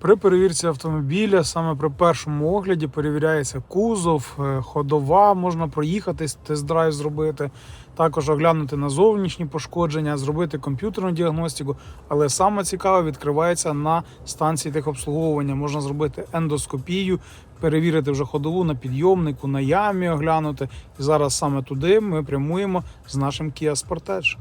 При перевірці автомобіля, саме при першому огляді, перевіряється кузов, е, ходова, можна проїхатись, тест-драйв зробити, також оглянути на зовнішні пошкодження, зробити комп'ютерну діагностику. Але саме цікаве відкривається на станції техобслуговування. Можна зробити ендоскопію, перевірити вже ходову на підйомнику, на ямі оглянути. І зараз саме туди ми прямуємо з нашим Kia Sportage.